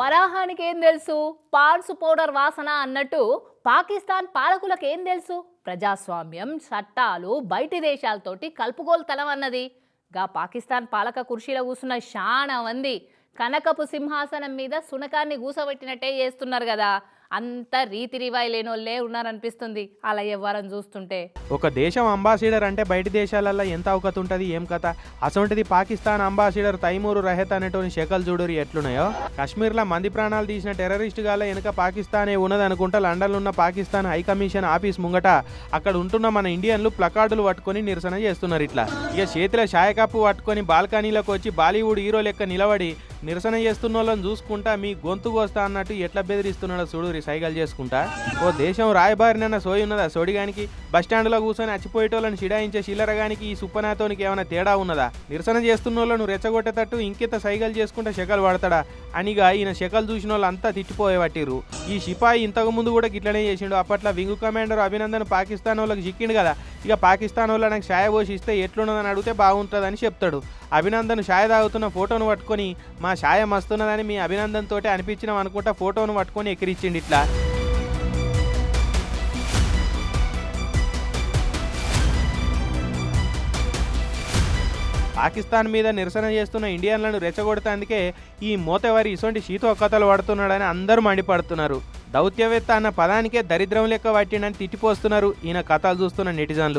పరాహానికి ఏం తెలుసు? పార్సు పౌడర్ వాసన అన్నట్టు పాకిస్తాన్ పాలకులకు ఏం తెలుసు? ప్రజాస్వామ్యం చట్టాలు బయటి దేశాలతోటి కలుపుగోలుతనం అన్నది. గా పాకిస్తాన్ పాలక కుర్చీలో కూసున్న శానా మంది కనకపు సింహాసనం మీద సునకాన్ని కూసబెట్టినట్టే చేస్తున్నారు కదా. అంత రీతి రివాయి లేనోళ్ళే ఉన్నారనిపిస్తుంది అలా ఎవ్వరం చూస్తుంటే. ఒక దేశం అంబాసిడర్ అంటే బయట దేశాలలో ఎంత అవకత ఉంటుంది ఏం కథ? అసొంటిది పాకిస్తాన్ అంబాసిడర్ తైమూరు రహత్ అనేటువంటి శకలు చూడరు ఎట్లున్నాయో? కాశ్మీర్లో మంది ప్రాణాలు తీసిన టెర్రరిస్ట్ గాల వెనుక పాకిస్తానే ఉన్నది అనుకుంటా లండన్లో ఉన్న పాకిస్తాన్ హైకమిషన్ ఆఫీస్ ముంగట అక్కడ ఉంటున్న మన ఇండియన్లు ప్లకార్డులు పట్టుకొని నిరసన చేస్తున్నారు ఇట్లా. ఇక చేతిలో షాయకప్పు పట్టుకొని బాల్కనీలోకి వచ్చి బాలీవుడ్ హీరో లెక్క నిలబడి నిరసన చేస్తున్న వాళ్ళని చూసుకుంటా మీ గొంతు కోస్తా అన్నట్టు ఎట్లా బెదిరిస్తున్నాడో చూడు సైకిల్ చేసుకుంటా? ఓ దేశం రాయబారినన్న సోయి ఉన్నదా సోడిగానికి బస్ స్టాండ్లో కూర్చొని అచ్చిపోయేటోళ్ళని షిడాయించే శిలరగానికి ఈ సుప్పనాతోనికి ఏమైనా తేడా ఉన్నదా? నిరసన చేస్తున్న వాళ్ళను రెచ్చగొట్టేటట్టు ఇంకెంత సైగలు చేసుకుంటే శకలు పడతాడా అనిగా ఈయన శకలు చూసిన వాళ్ళు అంతా తిట్టిపోయేవట్టిరు ఈ సిపాయి ఇంతకు ముందు కూడా గిట్లనే చేసిండు. అప్పట్లో వింగ్ కమాండర్ అభినందన్ పాకిస్తాన్ వాళ్ళకి చిక్కిండు కదా? ఇక పాకిస్తాన్ వాళ్ళు నాకు షాయ పోసి ఇస్తే ఎట్లున్నదని అడిగితే బాగుంటుందని చెప్తాడు. అభినందన్ షాయ తాగుతున్న ఫోటోను పట్టుకొని మా షాయ మస్తున్నదని మీ అభినందన్ తోటి అనిపించినాం అనుకుంటా ఫోటోను పట్టుకొని ఎక్కిరిచ్చిండి ఇట్లా. పాకిస్తాన్ మీద నిరసన చేస్తున్న ఇండియన్లను రెచ్చగొడతందుకే ఈ మోతెవారి ఇటువంటి శీతోకతలు పడుతున్నాడని అందరూ మండిపడుతున్నారు. దౌత్యవేత్త అన్న పదానికే దరిద్రం లెక్క పట్టిండని తిట్టిపోస్తున్నారు ఈయన కథలు చూస్తున్న నెటిజన్లు.